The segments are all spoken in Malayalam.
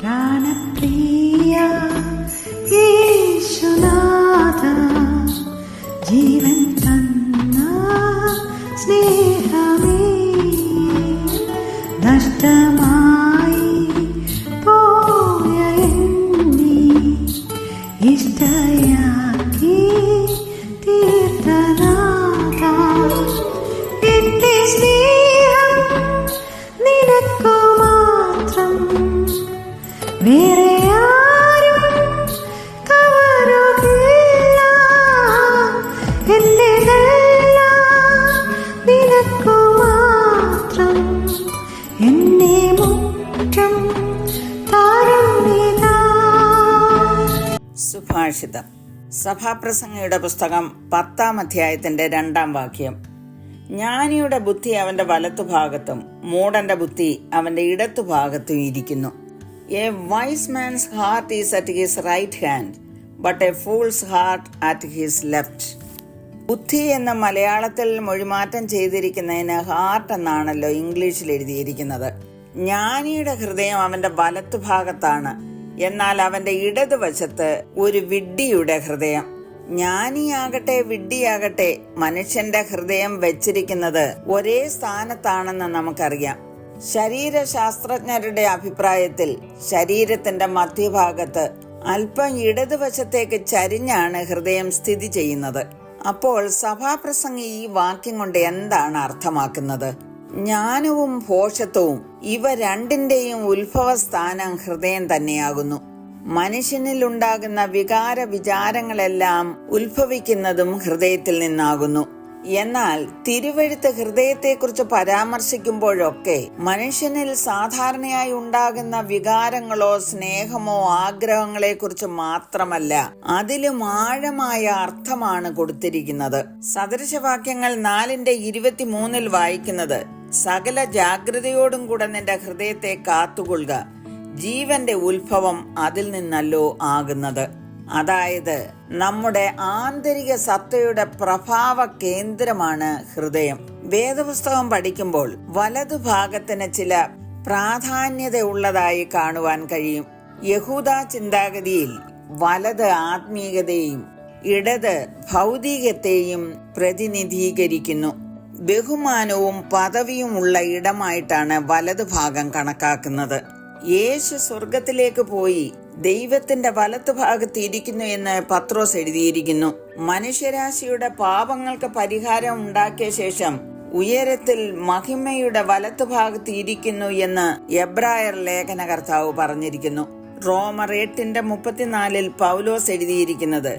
പ്രാണപ്രിയ യേശുനാഥ ജീവൻ തന്ന സ്നേഹമേ നഷ്ടമായി സുഭാഷിതം സഭാപ്രസംഗയുടെ പുസ്തകം പത്താം അധ്യായത്തിന്റെ രണ്ടാം വാക്യം. ജ്ഞാനിയുടെ ബുദ്ധി അവന്റെ വലത്തുഭാഗത്തും മൂടന്റെ ബുദ്ധി അവന്റെ ഇടത്തുഭാഗത്തും ഇരിക്കുന്നു. A wise man's heart is at his right hand but a fool's heart at his left ബുദ്ധി എന്ന മലയാളത്തിൽ മൊഴിമാറ്റം ചെയ്തിരിക്കുന്നതിന് ഹാർട്ട് എന്നാണല്ലോ ഇംഗ്ലീഷിൽ എഴുതിയിരിക്കുന്നത്. ജ്ഞാനിയുടെ ഹൃദയം അവന്റെ വലത്തുഭാഗത്താണ്. എന്നാൽ അവന്റെ ഇടതുവശത്ത് ഒരു വിഡ്ഢിയുടെ ഹൃദയം. ജ്ഞാനിയാകട്ടെ വിഡ്ഢിയാകട്ടെ മനുഷ്യന്റെ ഹൃദയം വെച്ചിരിക്കുന്നത് ഒരേ സ്ഥാനത്താണെന്ന് നമുക്കറിയാം. ശരീരശാസ്ത്രജ്ഞരുടെ അഭിപ്രായത്തിൽ ശരീരത്തിന്റെ മധ്യഭാഗത്ത് അല്പം ഇടതുവശത്തേക്ക് ചരിഞ്ഞാണ് ഹൃദയം സ്ഥിതി ചെയ്യുന്നത്. അപ്പോൾ സഭാപ്രസംഗി ഈ വാക്യം കൊണ്ട് എന്താണ് അർത്ഥമാക്കുന്നത്? ജ്ഞാനവും ഭോഷത്വവും ഇവ രണ്ടിന്റെയും ഉത്ഭവസ്ഥാനം ഹൃദയം തന്നെയാകുന്നു. മനുഷ്യനിൽ ഉണ്ടാകുന്ന വികാര വിചാരങ്ങളെല്ലാം ഉത്ഭവിക്കുന്നതും ഹൃദയത്തിൽ നിന്നാകുന്നു. എന്നാൽ തിരുവഴുത്ത് ഹൃദയത്തെക്കുറിച്ച് പരാമർശിക്കുമ്പോഴൊക്കെ മനുഷ്യനിൽ സാധാരണയായി ഉണ്ടാകുന്ന വികാരങ്ങളോ സ്നേഹമോ ആഗ്രഹങ്ങളെ കുറിച്ച് മാത്രമല്ല അതിലും ആഴമായ അർത്ഥമാണ് കൊടുത്തിരിക്കുന്നത്. സദൃശവാക്യങ്ങൾ നാലിന്റെ ഇരുപത്തിമൂന്നിൽ വായിക്കുന്നത് സകല ജാഗ്രതയോടും കൂടെ നിന്റെ ഹൃദയത്തെ കാത്തുകൊള്ളുക. ജീവന്റെ ഉത്ഭവം അതിൽ നിന്നല്ലോ ആകുന്നത്. അതായത് നമ്മുടെ ആന്തരിക സത്തയുടെ പ്രഭാവ കേന്ദ്രമാണ് ഹൃദയം. വേദപുസ്തകം പഠിക്കുമ്പോൾ വലതുഭാഗത്തിന് ചില പ്രാധാന്യത ഉള്ളതായി കാണുവാൻ കഴിയും. യഹൂദ ചിന്താഗതിയിൽ വലത് ആത്മീയതയും ഇടത് ഭൗതികത്തെയും പ്രതിനിധീകരിക്കുന്നു. ബഹുമാനവും പദവിയും ഉള്ള ഇടമായിട്ടാണ് വലതുഭാഗം കണക്കാക്കുന്നത്. യേശു സ്വർഗത്തിലേക്ക് പോയി ദൈവത്തിന്റെ വലത്ത് ഭാഗത്ത് ഇരിക്കുന്നു എന്ന് പത്രോസ് എഴുതിയിരിക്കുന്നു. മനുഷ്യരാശിയുടെ പാപങ്ങൾക്ക് പരിഹാരം ഉണ്ടാക്കിയ ശേഷം ഉയരത്തിൽ മഹിമയുടെ വലത്ത് ഭാഗത്ത് ഇരിക്കുന്നു എന്ന് എബ്രായർ ലേഖനകർത്താവ് പറഞ്ഞിരിക്കുന്നു. റോമർ എട്ടിന്റെ മുപ്പത്തിനാലിൽ പൗലോസ് എഴുതിയിരിക്കുന്നത്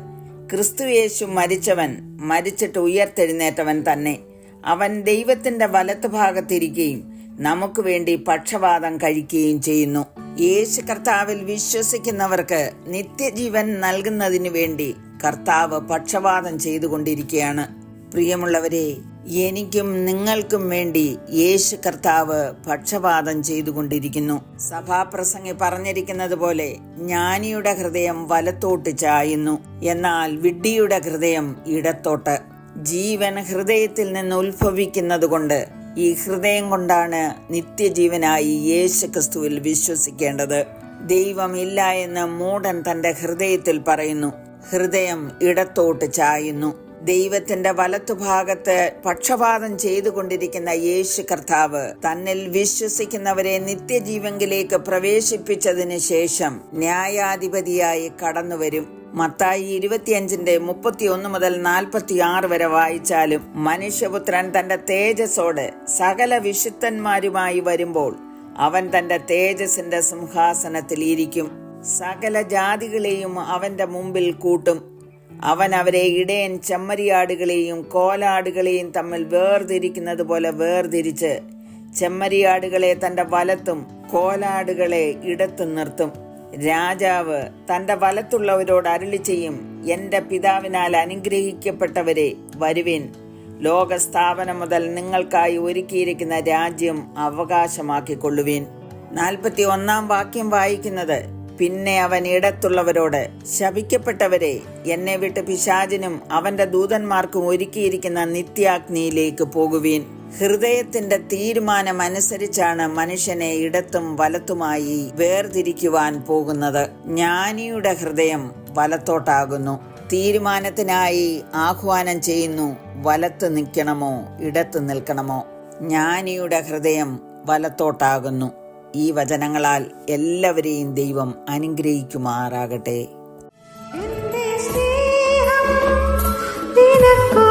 ക്രിസ്തുയേശു മരിച്ചവൻ മരിച്ചിട്ട് ഉയർത്തെഴുന്നേറ്റവൻ തന്നെ. അവൻ ദൈവത്തിന്റെ വലത്തുഭാഗത്തിരിക്കുകയും നമുക്ക് വേണ്ടി പക്ഷപാതം കഴിക്കുകയും ചെയ്യുന്നു. യേശു കർത്താവിൽ വിശ്വസിക്കുന്നവർക്ക് നിത്യജീവൻ നൽകുന്നതിന് വേണ്ടി കർത്താവ് പക്ഷപാതം ചെയ്തുകൊണ്ടിരിക്കുകയാണ്. പ്രിയമുള്ളവരെ എനിക്കും നിങ്ങൾക്കും വേണ്ടി യേശു കർത്താവ് പക്ഷപാതം ചെയ്തുകൊണ്ടിരിക്കുന്നു. സഭാപ്രസംഗി പറഞ്ഞിരിക്കുന്നത് പോലെ ജ്ഞാനിയുടെ ഹൃദയം വലത്തോട്ട് ചായുന്നു. എന്നാൽ വിഡ്ഢിയുടെ ഹൃദയം ഇടത്തോട്ട്. ജീവൻ ഹൃദയത്തിൽ നിന്ന് ഉത്ഭവിക്കുന്നത് കൊണ്ട് ഈ ഹൃദയം കൊണ്ടാണ് നിത്യജീവനായി യേശു ക്രിസ്തുവിൽ വിശ്വസിക്കേണ്ടത്. ദൈവം ഇല്ല എന്ന് മൂടൻ തന്റെ ഹൃദയത്തിൽ പറയുന്നു. ഹൃദയം ഇടത്തോട്ട് ചായുന്നു. ദൈവത്തിന്റെ വലത്തുഭാഗത്ത് പക്ഷപാതം ചെയ്തുകൊണ്ടിരിക്കുന്ന യേശു കർത്താവ് തന്നിൽ വിശ്വസിക്കുന്നവരെ നിത്യജീവങ്കിലേക്ക് പ്രവേശിപ്പിച്ചതിന് ശേഷം ന്യായാധിപതിയായി കടന്നുവരും. മത്തായി ഇരുപത്തിയഞ്ചിന്റെ മുപ്പത്തി ഒന്ന് മുതൽ നാൽപ്പത്തി ആറ് വരെ വായിച്ചാലും മനുഷ്യപുത്രൻ തന്റെ തേജസ്സോടെ സകല വിശുദ്ധന്മാരുമായി വരുമ്പോൾ അവൻ തന്റെ തേജസ്സിന്റെ സിംഹാസനത്തിൽ ഇരിക്കും. സകല ജാതികളെയും അവന്റെ മുമ്പിൽ കൂട്ടും. അവൻ അവരെ ഇടയൻ ചെമ്മരിയാടുകളെയും കോലാടുകളെയും തമ്മിൽ വേർതിരിക്കുന്നത് പോലെ വേർതിരിച്ച് ചെമ്മരിയാടുകളെ തന്റെ വലത്തും കോലാടുകളെ ഇടത്തും നിർത്തും. രാജാവ് തന്റെ വലത്തുള്ളവരോട് അരുളി ചെയ്യും എന്റെ പിതാവിനാൽ അനുഗ്രഹിക്കപ്പെട്ടവരെ വരുവിൻ. ലോകസ്ഥാപനം മുതൽ നിങ്ങൾക്കായി ഒരുക്കിയിരിക്കുന്ന രാജ്യം അവകാശമാക്കിക്കൊള്ളുവിൻ. നാൽപ്പത്തി ഒന്നാം വാക്യം വായിക്കുന്നത് പിന്നെ അവൻ ഇടത്തുള്ളവരോട് ശപിക്കപ്പെട്ടവരെ എന്നെ വിട്ട് പിശാചിനും അവന്റെ ദൂതന്മാർക്കും ഒരുക്കിയിരിക്കുന്ന നിത്യാഗ്നിയിലേക്ക് പോകുവീൻ. ഹൃദയത്തിന്റെ തീരുമാനമനുസരിച്ചാണ് മനുഷ്യനെ ഇടത്തും വലത്തുമായി വേർതിരിക്കുവാൻ പോകുന്നത്. ജ്ഞാനിയുടെ ഹൃദയം വലത്തോട്ടാകുന്നു. തീരുമാനത്തിനായി ആഹ്വാനം ചെയ്യുന്നു വലത്ത് നിൽക്കണമോ ഇടത്ത് നിൽക്കണമോ? ജ്ഞാനിയുടെ ഹൃദയം വലത്തോട്ടാകുന്നു. ഈ വചനങ്ങളാൽ എല്ലാവരെയും ദൈവം അനുഗ്രഹിക്കുമാറാകട്ടെ. നിനക്കു